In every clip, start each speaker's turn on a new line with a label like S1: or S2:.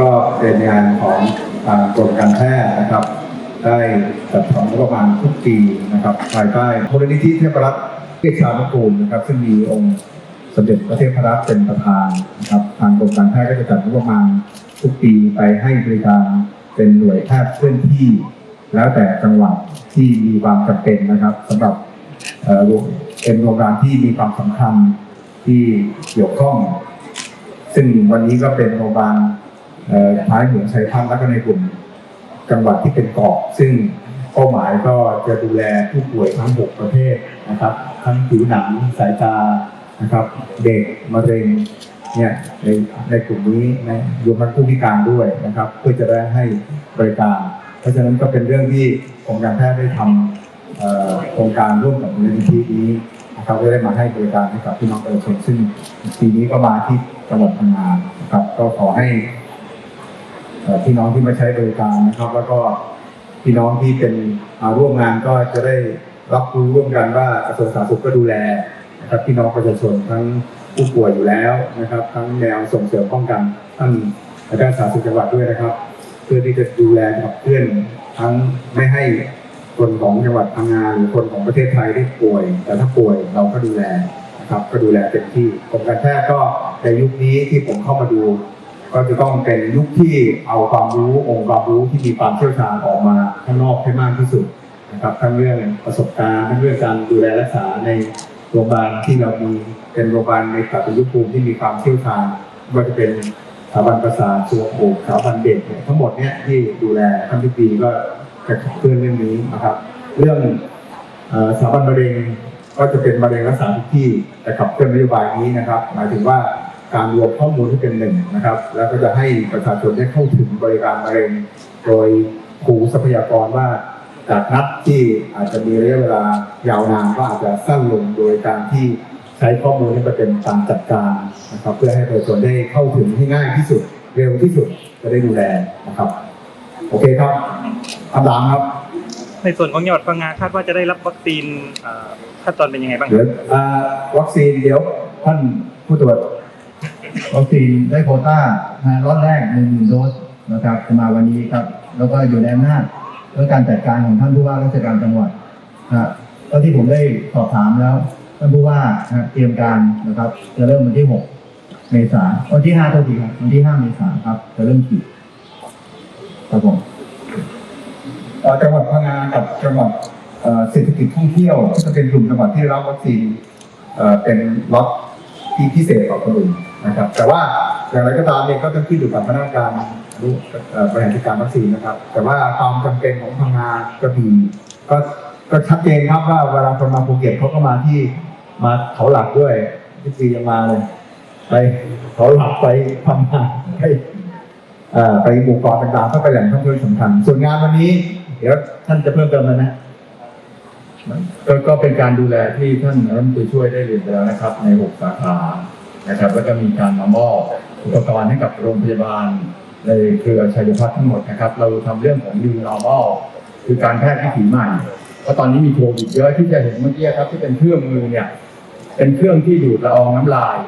S1: ก็เป็นงานของทางกรมการแพทย์นะครับ ได้จัดทำงบประมาณทุกปีนะครับภายใต้มูลนิธิเทพรัตน์เทพชานุกูลนะครับ ซึ่งมีองค์สมเด็จพระเทพรัตน์เป็นประธานนะครับ ทางกรมการแพทย์ก็จะจัดงบประมาณทุกปีไปให้บริการเป็นหน่วยแพทย์เคลื่อนที่ แล้วแต่จังหวัดที่มีความจำเป็นนะครับสำหรับเอ่อโรงเป็นโรงพยาบาลที่มีความสำคัญที่เกี่ยวข้อง ซึ่งวันนี้ก็เป็นโรงพยาบาล ท้ายเหมืองชัยพัฒน์และก็ในกลุ่มจังหวัดที่เป็นเกาะซึ่งเป้าหมายก็จะดูแลผู้ป่วยทั้ง 6 ประเภทนะครับ ทั้งผิวหนังสายตานะครับ เด็กมะเร็งเนี่ยในในกลุ่มนี้ในรวมทั้งผู้พิการด้วยนะครับ เพื่อจะได้ให้บริการ เพราะฉะนั้นก็เป็นเรื่องที่กรมการแพทย์ได้ทำโครงการร่วมกับมูลนิธินี้นะครับก็ได้มาให้บริการให้กับพี่น้องประชาชนซึ่งปีนี้ก็มาที่จังหวัดพังงานะครับก็ขอให้ พี่น้องที่มาใช้บริการนะครับ แล้วก็พี่น้องที่เป็นร่วมงานก็จะได้รับรู้ร่วมกันว่ากระทรวงสาธารณสุขก็ดูแลนะครับพี่น้องประชาชนทั้งผู้ป่วยอยู่แล้วนะครับ ทั้งแนวส่งเสริมป้องกันท่านอาจารย์สาธารณสุขจังหวัดด้วยนะครับ เพื่อที่จะดูแลขับเคลื่อนทั้งไม่ให้คนของจังหวัดพังงาหรือคนของประเทศไทยที่ป่วย แต่ถ้าป่วยเราก็ดูแลนะครับก็ดูแลเต็มที่กรมการแพทย์ก็ในยุคนี้ที่ผมเข้ามาดู ก็จะต้องเป็นยุคที่เอาความรู้องค์ความรู้ที่มีความเชี่ยวชาญออกมาข้างนอกให้มากที่สุดนะครับทั้งเรื่องประสบการณ์ทั้งเรื่องการดูแลรักษาในโรงพยาบาลที่เรามีเป็นโรงพยาบาลในปัจจุบันที่มีความเชี่ยวชาญไม่ว่าจะเป็นสถาบันประสาทสุขภาพสถาบันเด็กเนี่ยทั้งหมดเนี่ยที่ดูแลท่านทุกปีก็จะขับเคลื่อนเรื่องนี้นะครับ เรื่องสถาบันมะเร็งก็จะเป็นมะเร็งรักษาทุกที่แต่ขับเคลื่อนนโยบายนี้นะครับ หมายถึงว่า การรวมข้อมูลที่เป็นหนึ่งนะครับ แล้วก็จะให้ประชาชนได้เข้าถึงบริการมะเร็ง โดยครูทรัพยากรว่าจากนัดที่อาจจะมีระยะเวลายาวนานก็อาจจะสั้นลงโดยการที่ใช้ข้อมูลนี้มาเป็นการจัดการนะครับ เพื่อให้ประชาชนได้เข้าถึงที่ง่ายที่สุด เร็วที่สุดจะได้ดูแลนะครับ โอเคครับคำถามครับ
S2: ในส่วนของจังหวัดพังงาคาดว่าจะได้รับวัคซีนเอ่อขั้นตอนเป็นยังไงบ้างค
S1: เดี๋ย
S2: รั
S1: ว
S2: บ
S1: อ่าวัคซีนเดี๋ยวท่านผู้ตรวจ
S3: วัคซีนได้โควต้านะล็อตแรกหนึ่งโดสนะครับจะมาวันนี้ครับ แล้วก็อยู่ในอำนาจและการจัดการของท่านผู้ว่าราชการจังหวัดนะก็ที่ผมได้สอบถามแล้วท่านผู้ว่านะเตรียมการนะครับ จะเริ่มวันที่6เมษาวันที่5เท่าทีครับวันที่5เมษาครับ จะเริ่มฉีดครับผม
S1: จังหวัดพังงากับจังหวัดเศรษฐกิจท่องเที่ยวก็จะเป็นกลุ่มจังหวัดที่รับวัคซีนเอ่อเป็นล็อตที่พิเศษกว่าคนอื่น นะครับ แต่ว่าอย่างไรก็ตามเนี่ยก็ต้องขึ้นอยู่กับพนักงานรู้บริหารจัดการวัคซีนนะครับ แต่ว่าความจำเป็นของพังงากระบี่ก็ก็ชัดเจนครับว่าเวลาคนมาภูเก็ตเขาก็มาที่มาเขาหลักด้วยที่ซียังมาเลยไปเขาหลักไปพังงาไปไปหมู่เกาะต่างๆก็ไปแหล่งท่องเที่ยวสำคัญส่วนงานวันนี้ เดี๋ยวท่านจะเพิ่มเติมแล้วนะ
S3: ก็เป็นการดูแลที่ท่านรัฐมนตรีช่วยได้เรียนไปแล้วนะครับ ใน6สาขา นะครับแล้วก็มีการมามอบอุปกรณ์ให้กับโรงพยาบาล ในเครือชัยพัฒน์ทั้งหมดนะครับ เราทำเรื่องของ new normal คือการแพทย์วิถีใหม่เพราะตอนนี้มีโควิดเยอะที่จะเห็นเมื่อกี้ครับที่เป็นเครื่องมือเนี่ยเป็นเครื่องที่ดูดละอองน้ำลาย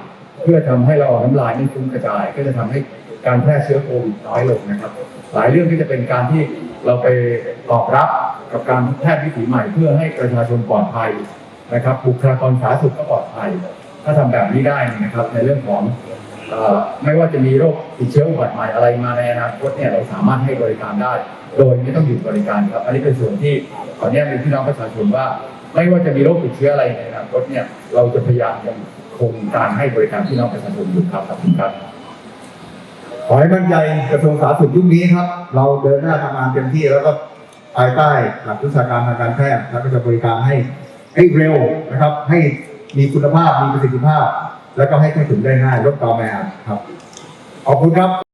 S3: เพื่อทำให้ละอองน้ำลายไม่ฟุ้งกระจาย ก็จะทำให้การแพร่เชื้อโควิดน้อยลงนะครับ หลายเรื่องที่จะเป็นการที่เราไปตอบรับกับการแพทย์วิถีใหม่ เพื่อให้ประชาชนปลอดภัยนะครับบุคลากรสาธารณสุขก็ปลอดภัย ถ้าทำแบบนี้ได้นะครับ ในเรื่องของไม่ว่าจะมีโรคติดเชื้ออุบัติใหม่อะไรมาในอนาคตเนี่ยเราสามารถให้บริการได้ โดยไม่ต้องหยุดบริการครับ อันนี้เป็นส่วนที่ขออนุญาตเรียนพี่น้องประชาชนว่า ไม่ว่าจะมีโรคติดเชื้ออะไรในอนาคตเนี่ยเราจะพยายามยังคงการให้บริการพี่น้องประชาชนอยู่ครับขอบคุณครับ
S1: ขอให้มั่นใจกระทรวงสาธารณสุขยุคนี้ครับ เราเดินหน้าทำงานเต็มที่แล้วก็ภายใต้หลักวิชาการทางการแพทย์แล้วก็จะบริการให้ให้เร็วนะครับให้ มีคุณภาพมีประสิทธิภาพ แล้วก็ให้เข้าถึงได้ง่ายลดความแออัดครับขอบคุณครับ